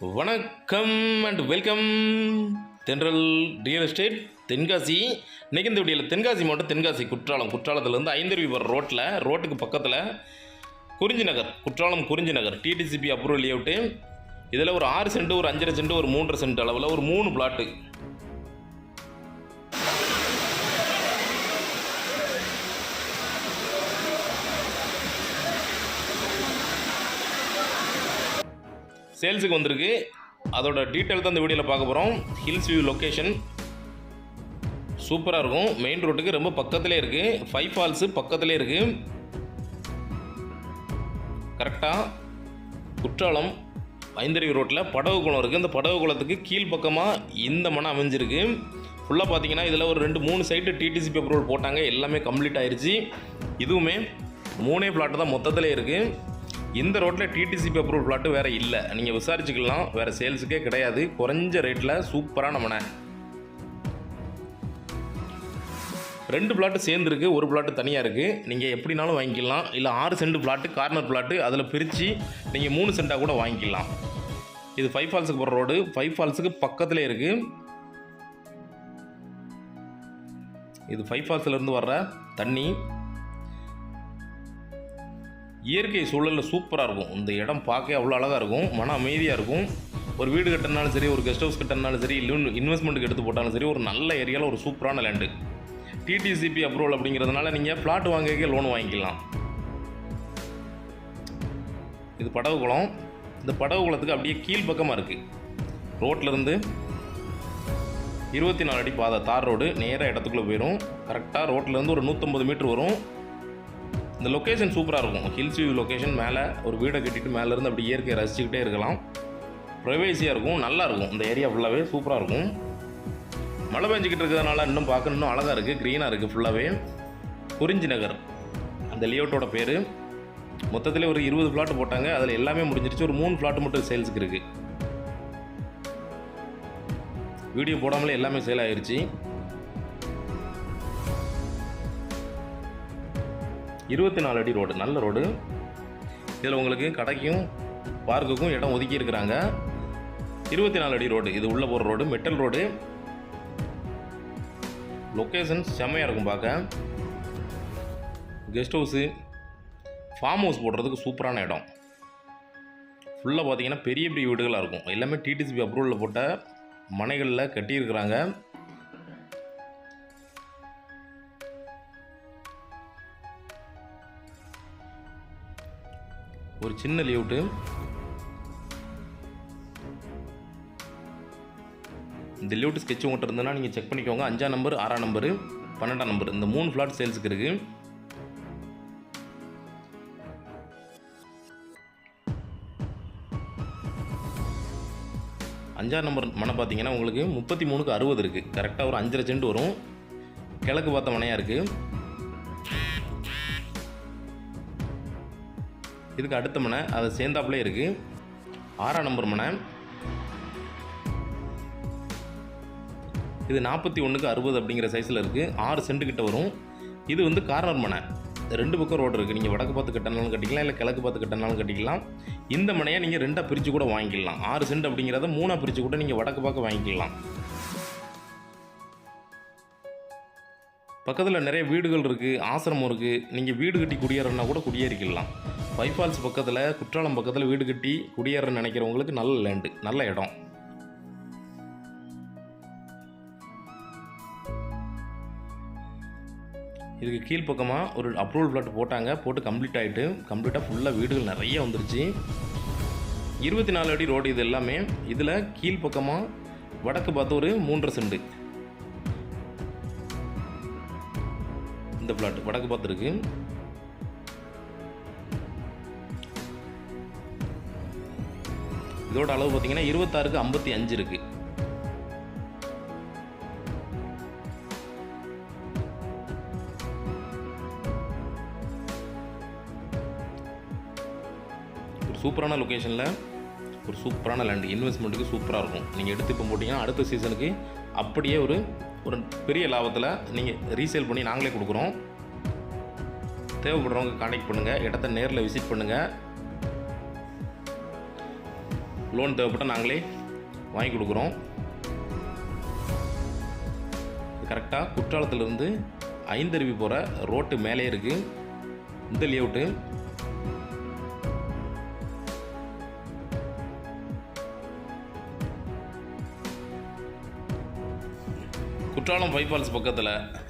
வணக்கம் and welcome Thendral real estate Tenkasi. இன்னைக்கு இந்த வீடியோவில் தென்காசி மாவட்டம் தென்காசி குற்றாலம். குற்றாலத்துலேருந்து ஐந்தருவி வர ரோட்டில் ரோட்டுக்கு பக்கத்தில் குறிஞ்சி நகர் குற்றாலம் குறிஞ்சி நகர் டிடிசிபி அப்ரூவல் லேஅவுட்டு இதில் ஒரு ஆறு சென்ட் ஒரு அஞ்சரை சென்ட் ஒரு மூன்றரை சென்ட் அளவில் ஒரு மூணு பிளாட்டு சேல்ஸுக்கு வந்திருக்கு. அதோட டீட்டெயில் தான் இந்த வீடியோவில் பார்க்க போகிறோம் ஹில்ஸ் வியூ லொக்கேஷன் சூப்பராக இருக்கும். மெயின் ரோட்டுக்கு ரொம்ப பக்கத்துலேயே இருக்குது ஃபைவ் ஃபால்ஸு பக்கத்துலேயே இருக்குது கரெக்டாக குற்றாலம் ஐந்தருவி ரோட்டில் படகு குளம் இருக்குது இந்த படகு குளத்துக்கு கீழ்ப்பக்கமாக இந்த மனம் அமைஞ்சிருக்கு. ஃபுல்லாக பார்த்தீங்கன்னா இதில் ஒரு ரெண்டு மூணு சைட்டு டிடிசிபி அப்ரூவல் போட்டாங்க. எல்லாமே கம்ப்ளீட் ஆயிடுச்சு இதுவுமே மூணே பிளாட்டு தான் மொத்தத்தில் இருக்குது இந்த ரோட்டில் டிடிசிபி அப்ரூவல் பிளாட்டு வேறு இல்லை. நீங்கள் விசாரிச்சுக்கலாம். வேறு சேல்ஸுக்கே கிடையாது. குறைஞ்ச ரேட்டில் சூப்பரான மனை ரெண்டு பிளாட்டு சேர்ந்துருக்கு. ஒரு பிளாட்டு தனியாக இருக்குது நீங்கள் எப்படினாலும் வாங்கிக்கலாம். இல்லை ஆறு சென்ட் பிளாட்டு கார்னர் பிளாட்டு அதில் பிரித்து நீங்கள் மூணு சென்ட்டாக கூட வாங்கிக்கலாம். இது ஃபைவ் ஃபால்ஸுக்கு போகிற ரோடு ஃபைவ் ஃபால்ஸுக்கு பக்கத்தில் இருக்குது இது ஃபைவ் ஃபால்ஸ்லேருந்து வர்ற தண்ணி. இயற்கை சூழலில் சூப்பராக இருக்கும். இந்த இடம் பார்க்க அவ்வளோ அழகாக இருக்கும். மன அமைதியாக இருக்கும். ஒரு வீடு கட்டினாலும் சரி ஒரு கெஸ்ட் ஹவுஸ் கட்டினாலும் சரி இல்லை இன்வெஸ்ட்மெண்ட்டுக்கு எடுத்து போட்டாலும் சரி ஒரு நல்ல ஏரியாவில் ஒரு சூப்பரான லேண்டு டிடிசிபி அப்ரூவல் அப்படிங்கிறதுனால நீங்கள் பிளாட் வாங்கிக்க லோன் வாங்கிக்கலாம். இது படகு குளம். இந்த படகு குளத்துக்கு அப்படியே கீழ்ப்பக்கமாக இருக்குது ரோட்லேருந்து இருபத்தி நாலு அடி பாதை தார் ரோடு நேராக இடத்துக்குள்ளே போயிடும் கரெக்டாக ரோட்லேருந்து ஒரு நூற்றம்பது மீட்ரு வரும். இந்த லொக்கேஷன் சூப்பராக இருக்கும். ஹில்ஸ் வியூ லொக்கேஷன் மேலே ஒரு வீடை கட்டிட்டு மேலேருந்து அப்படி இயற்கையை ரசிச்சுக்கிட்டே இருக்கலாம். ப்ரைவேசியாக இருக்கும் நல்லா இருக்கும். இந்த ஏரியா ஃபுல்லாகவே சூப்பராக இருக்கும். மழை பெஞ்சிக்கிட்டு இருக்கிறதுனால இன்னும் பார்க்க இன்னும் அழகாக இருக்குது க்ரீனாக இருக்குது ஃபுல்லாகவே குறிஞ்சி நகர் அந்த லேஅவுட்டோட பேர். மொத்தத்தில் ஒரு இருபது ஃப்ளாட் போட்டாங்க. அதில் எல்லாமே முடிஞ்சிருச்சு. ஒரு மூணு ஃப்ளாட் மட்டும் சேல்ஸுக்கு இருக்குது வீடியோ போடாமலே எல்லாமே சேல் ஆயிடுச்சு இருபத்தி நாலு அடி ரோடு நல்ல ரோடு. இதில் உங்களுக்கு கடைக்கும் பார்க்குக்கும் இடம் ஒதுக்கி இருக்கிறாங்க. இருபத்தி நாலு அடி ரோடு இது உள்ளே போகிற ரோடு மெட்டல் ரோடு. லொக்கேஷன் செம்மையாக இருக்கும் பார்க்க. கெஸ்ட் ஹவுஸு ஃபார்ம் ஹவுஸ் போடுறதுக்கு சூப்பரான இடம். ஃபுல்லாக பார்த்தீங்கன்னா பெரிய பெரிய வீடுகளாக இருக்கும். எல்லாமே டிடிசிபி அப்ரூவலில் போட்ட மனைகளில் கட்டியிருக்கிறாங்க. ஒரு சின்ன லியூட்டு இந்த லியூட்டு ஸ்கெட்ச் உங்கள்கிட்ட இருந்ததுன்னா நீங்கள் செக் பண்ணிக்கோங்க. அஞ்சாம் நம்பர் ஆறாம் நம்பரு பன்னெண்டாம் நம்பர் இந்த மூணு ஃப்ளாட் சேல்ஸுக்கு இருக்குது அஞ்சாம் நம்பர் மனை பார்த்தீங்கன்னா உங்களுக்கு முப்பத்தி மூணுக்கு அறுபது இருக்குது கரெக்டாக ஒரு அஞ்சரை சென்ட் வரும். கிழக்கு பார்த்த மனையாக இருக்குது இதுக்கு அடுத்த மனை அதை சேர்ந்தாப்புலே இருக்குது ஆறாம் நம்பர் மனை. இது நாற்பத்தி ஒன்றுக்கு அறுபது அப்படிங்கிற சைஸில் இருக்குது ஆறு சென்ட் கிட்ட வரும். இது வந்து கார்னர் மனை. ரெண்டு பக்கம் ரோடு இருக்குது நீங்கள் வடக்கு பார்த்து கட்டினாலும் கட்டிக்கலாம் இல்லை கிழக்கு பார்த்து கட்டினாலும் கட்டிக்கலாம். இந்த மனையை நீங்கள் ரெண்டாக பிரித்து கூட வாங்கிக்கலாம். ஆறு சென்ட் அப்படிங்கிறத மூணாக பிரித்து கூட நீங்கள் வடக்கு பார்க்க வாங்கிக்கலாம். பக்கத்தில் நிறைய வீடுகள் இருக்குது ஆசிரமம் இருக்குது நீங்கள் வீடு கட்டி குடியேறனா கூட குடியேறிக்கலாம். ஃபைவ் ஃபால்ஸ் பக்கத்தில் குற்றாலம் பக்கத்தில் வீடு கட்டி குடியேற நினைக்கிறவங்களுக்கு நல்ல லேண்டு நல்ல இடம். இதுக்கு கீழ்ப்பக்கமாக ஒரு அப்ரூவல் பிளாட் போட்டாங்க போட்டு கம்ப்ளீட் ஆகிட்டு கம்ப்ளீட்டாக ஃபுல்லாக வீடுகள் நிறைய வந்துருச்சு. இருபத்தி நாலு அடி ரோடு இது எல்லாமே. இதில் கீழ்ப்பக்கமாக வடக்கு பார்த்து ஒரு மூன்றரை செண்டு. இந்த பிளாட் வடக்கு பார்த்து இருக்கு இதோட அளவு பார்த்தீங்கன்னா இருபத்தாறுக்கு ஐம்பத்தி அஞ்சு இருக்குது ஒரு சூப்பரான லொக்கேஷனில் ஒரு சூப்பரான லேண்டு இன்வெஸ்ட்மெண்ட்டுக்கு சூப்பராக இருக்கும். நீங்கள் எடுத்து இப்போ போட்டிங்கன்னா அடுத்த சீசனுக்கு அப்படியே ஒரு ஒரு பெரிய லாபத்தில் நீங்கள் ரீசேல் பண்ணி நாங்களே கொடுக்குறோம். தேவைப்படுறவங்க கான்டெக்ட் பண்ணுங்கள் இடத்த நேரில் விசிட் பண்ணுங்கள் லோன் தேவைப்பட்டால் நாங்களே வாங்கி கொடுக்குறோம். கரெக்டாக குற்றாலத்திலேருந்து ஐந்தருவி போகிற ரோட்டு மேலே இருக்குது இந்த லேஅவுட்டு குற்றாலம் பைபால்ஸ் பக்கத்தில்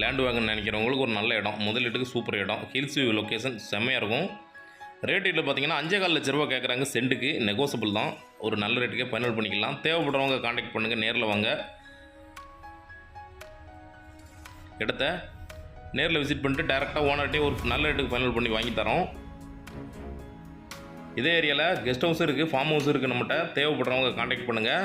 லேண்ட் வாங்கன்னு நினைக்கிறவங்களுக்கு ஒரு நல்ல இடம். முதலீட்டுக்கு சூப்பர் இடம். ஹில்ஸ் வியூ லொக்கேஷன் செம்மையாக இருக்கும். ரேட் இதில் பார்த்தீங்கன்னா அஞ்சே கால் லட்ச ரூபா கேட்குறாங்க சென்ட்டுக்கு நெகோசபிள் தான். ஒரு நல்ல ரேட்டுக்கே ஃபைனல் பண்ணிக்கலாம். தேவைப்படுறவங்க காண்டாக்ட் பண்ணுங்கள் நேரில் வாங்க. இடத்த நேரில் விசிட் பண்ணிட்டு டேரெக்டாக ஓனர்கிட்டே ஒரு நல்ல ரேட்டுக்கு ஃபைனல் பண்ணி வாங்கி தரோம். இதே ஏரியாவில் கெஸ்ட் ஹவுஸும் இருக்குது ஃபார்ம் ஹவுஸும் இருக்குது நம்மகிட்ட. தேவைப்படுறவங்க காண்டாக்ட் பண்ணுங்கள்